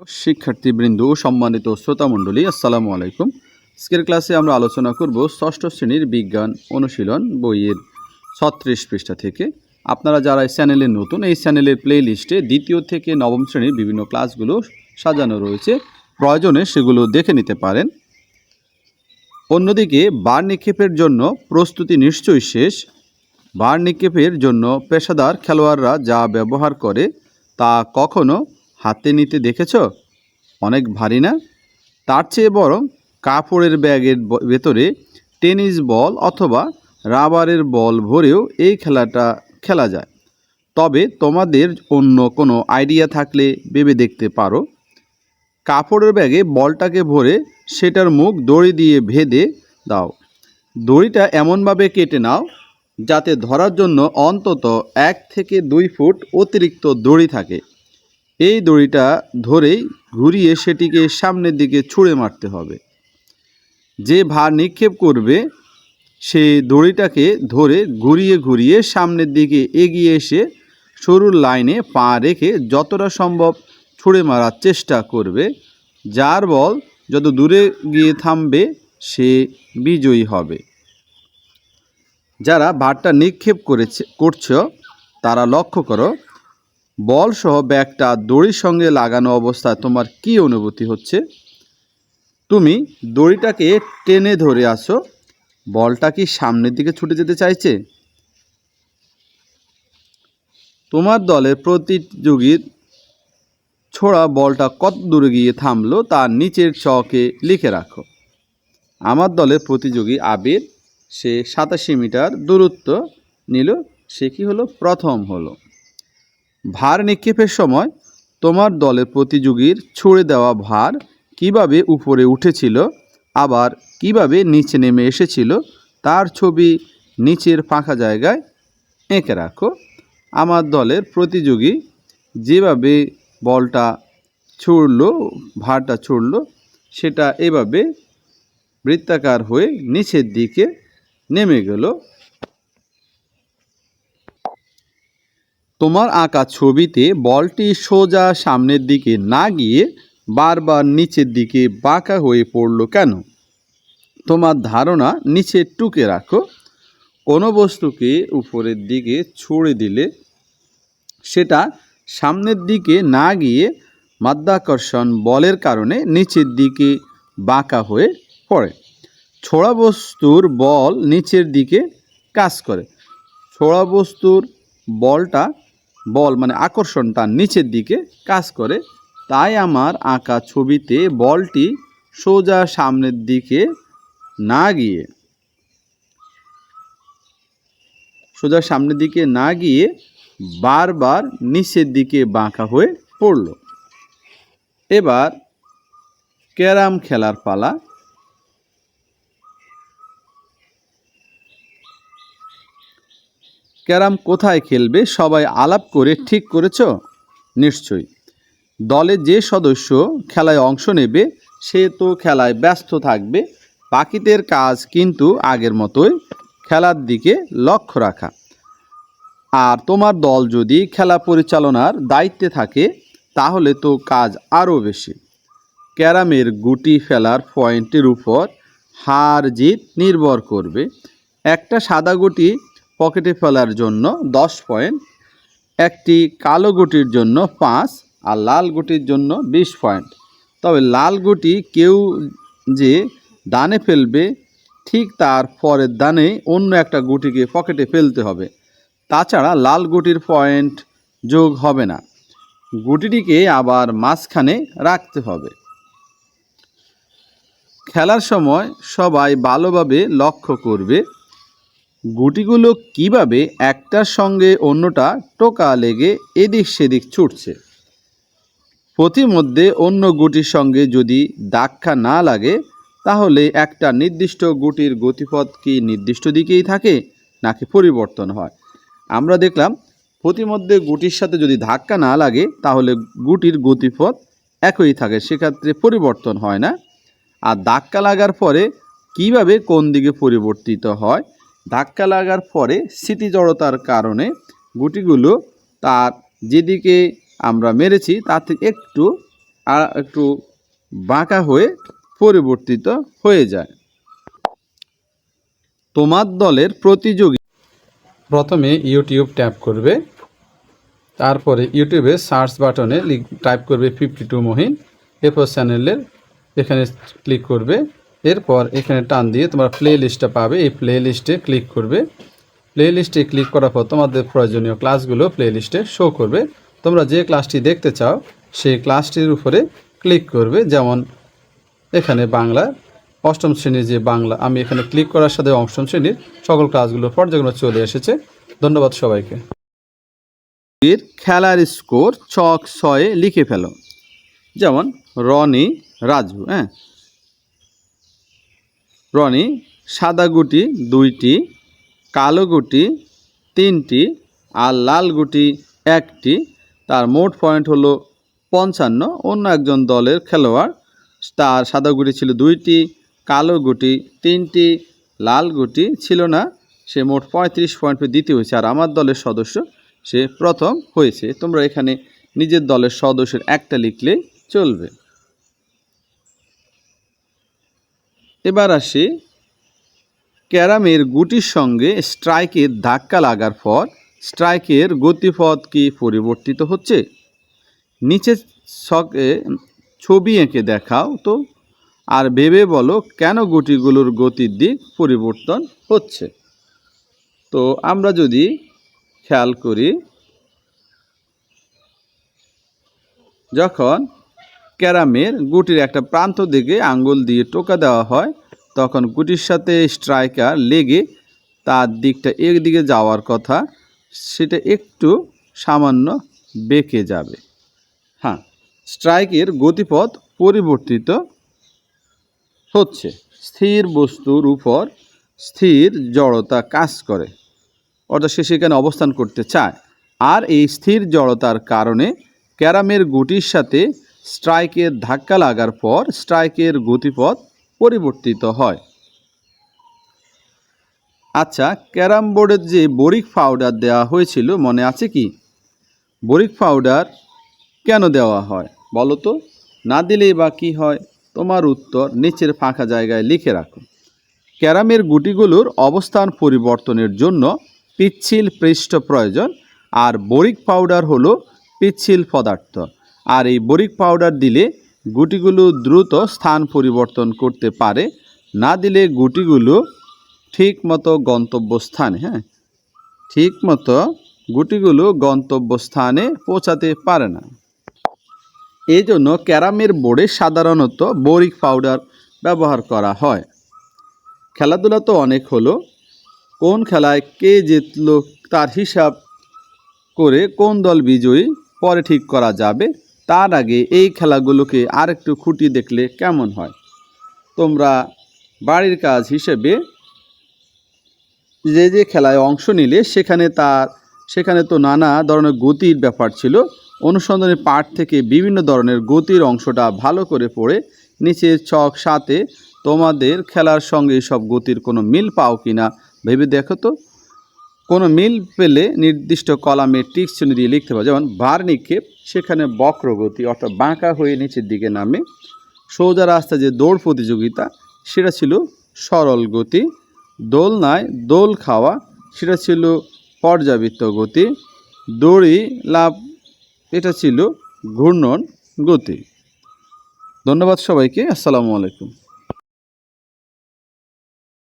শিক্ষার্থীবৃন্দ সম্মানিত শ্রোতামণ্ডলী, আসসালামু আলাইকুম। আজকের ক্লাসে আমরা আলোচনা করব ষষ্ঠ শ্রেণির বিজ্ঞান অনুশীলন বইয়ের ছত্রিশ পৃষ্ঠা থেকে। আপনারা যারা এই চ্যানেলে নতুন, এই চ্যানেলের প্লে লিস্টে দ্বিতীয় থেকে নবম শ্রেণির বিভিন্ন ক্লাসগুলো সাজানো রয়েছে, প্রয়োজনে সেগুলো দেখে নিতে পারেন। অন্যদিকে, বার নিক্ষেপের জন্য প্রস্তুতি নিশ্চয়ই শেষ। বার নিক্ষেপের জন্য পেশাদার খেলোয়াড়রা যা ব্যবহার করে তা কখনো হাতে নিতে দেখেছ? অনেক ভারী না? তার চেয়ে বরং কাপড়ের ব্যাগের ভেতরে টেনিস বল অথবা রাবারের বল ভরেও এই খেলাটা খেলা যায়। তবে তোমাদের অন্য কোনো আইডিয়া থাকলে ভেবে দেখতে পারো। কাপড়ের ব্যাগে বলটাকে ভরে সেটার মুখ দড়ি দিয়ে ভেদে দাও। দড়িটা এমনভাবে কেটে নাও যাতে ধরার জন্য অন্তত এক থেকে দুই ফুট অতিরিক্ত দড়ি থাকে। এই দড়িটা ধরেই ঘুরিয়ে সেটিকে সামনের দিকে ছুঁড়ে মারতে হবে। যে ভার নিক্ষেপ করবে, সে দড়িটাকে ধরে ঘুরিয়ে ঘুরিয়ে সামনের দিকে এগিয়ে এসে সরু লাইনে পা রেখে যতটা সম্ভব ছুঁড়ে মারার চেষ্টা করবে। যার বল যত দূরে গিয়ে থামবে, সে বিজয়ী হবে। যারা ভারটা নিক্ষেপ করেছে, করছ, তারা লক্ষ্য করো বল সহ ব্যাগটা দড়ির সঙ্গে লাগানো অবস্থায় তোমার কি অনুভূতি হচ্ছে? তুমি দড়িটাকে টেনে ধরে আসো বলটা কি সামনের দিকে ছুটে যেতে চাইছে? তোমার দলের প্রতিযোগীর ছোড়া বলটা কত দূরে গিয়ে থামলো তার নিচের চকে লিখে রাখো। আমার দলের প্রতিযোগী আবির, সে সাতাশি মিটার দূরত্ব নিল, সে কি হলো? প্রথম হলো। ভার নিক্ষেপের সময় তোমার দলের প্রতিযোগীর ছুড়ে দেওয়া ভার কীভাবে উপরে উঠেছিল, আবার কীভাবে নিচে নেমে এসেছিল, তার ছবি নিচের ফাঁকা জায়গায় এঁকে রাখো। আমার দলের প্রতিযোগী যেভাবে বলটা ছুড়লো, ভারটা ছুড়লো, সেটা এভাবে বৃত্তাকার হয়ে নিচের দিকে নেমে গেল। তোমার আঁকা ছবিতে বলটি সোজা সামনের দিকে না গিয়ে বারবার নিচের দিকে বাঁকা হয়ে পড়ল কেন? তোমার ধারণা নিচে টুকে রাখো। কোনো বস্তুকে উপরের দিকে ছুড়ে দিলে সেটা সামনের দিকে না গিয়ে মাধ্যাকর্ষণ বলের কারণে নিচের দিকে বাঁকা হয়ে পড়ে। ছোড়া বস্তুর বল নিচের দিকে কাজ করে। ছোড়া বস্তুর বলটা বল মানে আকর্ষণটা নিচের দিকে কাজ করে। তাই আমার আঁকা ছবিতে বলটি সোজা সামনের দিকে না গিয়ে, সোজা সামনের দিকে না গিয়ে বারবার নিচের দিকে বাঁকা হয়ে পড়ল। এবার ক্যারাম খেলার পালা ক্যারাম কোথায় খেলবে, সবাই আলাপ করে ঠিক করেছ? নিশ্চয়ই। দলে যে সদস্য খেলায় অংশ নেবে, সে তো খেলায় ব্যস্ত থাকবে। বাকিদের কাজ কিন্তু আগের মতোই খেলার দিকে লক্ষ্য রাখা। আর তোমার দল যদি খেলা পরিচালনার দায়িত্বে থাকে, তাহলে তো কাজ আরও বেশি। ক্যারামের গুটি ফেলার পয়েন্টের উপর হার জিত নির্ভর করবে। একটা সাদা গুটি পকেটে ফেলার জন্য দশ পয়েন্ট, একটি কালো গুটির জন্য পাঁচ আর লাল গুটির জন্য বিশ পয়েন্ট। তবে লাল গুটি কেউ যে দানে ফেলবে, ঠিক তার পরের দানে অন্য একটা গুটিকে পকেটে ফেলতে হবে। তাছাড়া লাল গুটির পয়েন্ট যোগ হবে না। গুটিটিকে আবার মাঝখানে রাখতে হবে। খেলার সময় সবাই ভালোভাবে লক্ষ্য করবে গুটিগুলো কীভাবে একটার সঙ্গে অন্যটা টোকা লেগে এদিক সেদিক ছুটছে? প্রতিমধ্যে অন্য গুটির সঙ্গে যদি ধাক্কা না লাগে, তাহলে একটা নির্দিষ্ট গুটির গতিপথ কি নির্দিষ্ট দিকেই থাকে নাকি পরিবর্তন হয়? আমরা দেখলাম প্রতিমধ্যে গুটির সাথে যদি ধাক্কা না লাগে, তাহলে গুটির গতিপথ একই থাকে, সেক্ষেত্রে পরিবর্তন হয় না। আর ধাক্কা লাগার পরে কীভাবে কোন দিকে পরিবর্তিত হয় ধাক্কা লাগার পরে স্মৃতি জড়তার কারণে গুটিগুলো তার যেদিকে আমরা মেরেছি তার থেকে একটু একটু বাঁকা হয়ে পরিবর্তিত হয়ে যায়। তোমার দলের প্রতিযোগী প্রথমে ইউটিউব ট্যাপ করবে, তারপরে ইউটিউবে সার্চ বাটনে টাইপ করবে ফিফটি টু মহিন এরপর চ্যানেলের এখানে ক্লিক করবে। এরপর এখানে টান দিয়ে তোমরা প্লে লিস্টটা পাবে। এই প্লে লিস্টে ক্লিক করবে। প্লে লিস্টে ক্লিক করার পর তোমাদের প্রয়োজনীয় ক্লাসগুলো প্লে লিস্টে শো করবে। তোমরা যে ক্লাসটি দেখতে চাও, সেই ক্লাসটির উপরে ক্লিক করবে। যেমন এখানে বাংলা, অষ্টম শ্রেণির যে বাংলা, আমি এখানে ক্লিক করার সাথে অষ্টম শ্রেণির সকল ক্লাসগুলো পর্যায়ক্রমে চলে এসেছে। ধন্যবাদ সবাইকে। খেলার স্কোর ছক ছয়ে লিখে ফেলো। যেমন রনি, রাজু হ্যাঁ? রনি, সাদা গুটি দুইটি, কালো গুটি তিনটি আর লাল গুটি একটি। তার মোট পয়েন্ট হলো পঞ্চান্ন। অন্য একজন দলের খেলোয়াড়, তার সাদা গুটি ছিল দুইটি, কালো গুটি তিনটি, লাল গুটি ছিল না। সে মোট পঁয়ত্রিশ পয়েন্ট পেয়ে দ্বিতীয় হয়েছে। আর আমার দলের সদস্য, সে প্রথম হয়েছে। তোমরা এখানে নিজের দলের সদস্যের একটা লিখলে চলবে। এবার আসি ক্যারামের গুটির সঙ্গে স্ট্রাইকের ধাক্কা লাগার পর স্ট্রাইকের গতিপথ কি পরিবর্তিত হচ্ছে? নিচে ছকে ছবি এঁকে দেখাও তো, আর ভেবে বলো কেন গুটিগুলোর গতির দিক পরিবর্তন হচ্ছে? তো আমরা যদি খেয়াল করি, যখন ক্যারামের গুটির একটা প্রান্ত দিকে আঙ্গুল দিয়ে টোকা দেওয়া হয়। তখন গুটির সাথে স্ট্রাইকার লেগে তার দিকটা একদিকে যাওয়ার কথা, সেটা একটু সামান্য বেঁকে যাবে। হ্যাঁ স্ট্রাইকের গতিপথ পরিবর্তিত হচ্ছে। স্থির বস্তুর উপর স্থির জড়তা কাজ করে, অর্থাৎ সে সেখানে অবস্থান করতে চায়। আর এই স্থির জড়তার কারণে ক্যারামের গুটির সাথে স্ট্রাইকের ধাক্কা লাগার পর স্ট্রাইকের গতিপথ পরিবর্তিত হয়। আচ্ছা ক্যারাম বোর্ডের যে বরিক পাউডার দেওয়া হয়েছিল, মনে আছে কি? বরিক পাউডার কেন দেওয়া হয়, বলো তো? না দিলেই বা কী হয়? তোমার উত্তর নিচের ফাঁকা জায়গায় লিখে রাখো। ক্যারামের গুটিগুলোর অবস্থান পরিবর্তনের জন্য পিচ্ছিল পৃষ্ঠ প্রয়োজন, আর বরিক পাউডার হলো পিচ্ছিল পদার্থ। আর এই বরিক পাউডার দিলে গুটিগুলো দ্রুত স্থান পরিবর্তন করতে পারে, না দিলে গুটিগুলো ঠিক মতো গন্তব্যস্থানে হ্যাঁ ঠিক মতো গুটিগুলো গন্তব্যস্থানে পৌঁছাতে পারে না। এই জন্য ক্যারামের বোর্ডে সাধারণত বরিক পাউডার ব্যবহার করা হয়। খেলাধুলা তো অনেক হলো, কোন খেলায় কে জিতলো তার হিসাব করে কোন দল বিজয়ী পরে ঠিক করা যাবে। তার আগে এই খেলাগুলোকে আরেকটু খুঁটি দেখলে কেমন হয়? তোমরা বাড়ির কাজ হিসেবে যে যে খেলায় অংশ নিলে সেখানে তার, সেখানে তো নানা ধরনের গতির ব্যাপার ছিল। অনুসন্ধানের পাঠ থেকে বিভিন্ন ধরনের গতির অংশটা ভালো করে পড়ে নিচের ছক সাথে তোমাদের খেলার সঙ্গে সব গতির কোনো মিল পাও কি না ভেবে দেখো তো। কোনো মিল পেলে নির্দিষ্ট কলামে টিক্স চিহ্ন দিয়ে লিখতে পারো। যেমন, ভার নিক্ষেপ, সেখানে বক্রগতি অর্থাৎ বাঁকা হয়ে নিচের দিকে নামে। সোজা রাস্তা যে দৌড় প্রতিযোগিতা, সেটা ছিল সরল গতি। দোলনায় দোল খাওয়া, সেটা ছিল পর্যাবৃত্ত গতি। দড়ি লাভ এটা ছিল ঘূর্ণন গতি। ধন্যবাদ সবাইকে, আসসালামু আলাইকুম।